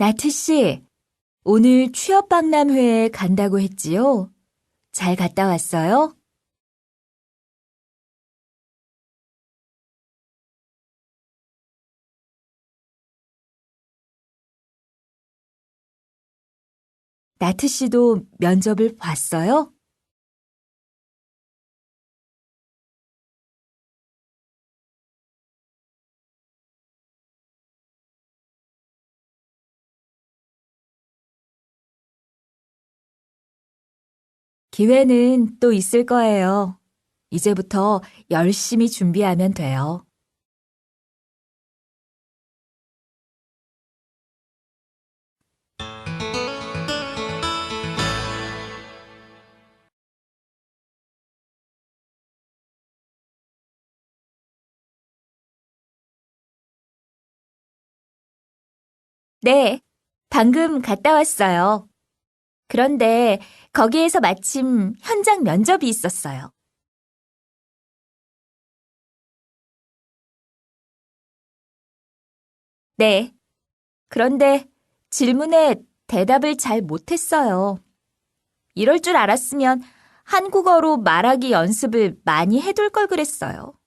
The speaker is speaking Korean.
나트 씨, 오늘 취업 박람회에 간다고 했지요? 잘 갔다 왔어요? 나트 씨도 면접을 봤어요? 기회는 또 있을 거예요. 이제부터 열심히 준비하면 돼요. 네, 방금 갔다 왔어요. 그런데 거기에서 마침 현장 면접이 있었어요. 네. 그런데 질문에 대답을 잘 못했어요. 이럴 줄 알았으면 한국어로 말하기 연습을 많이 해둘 걸 그랬어요.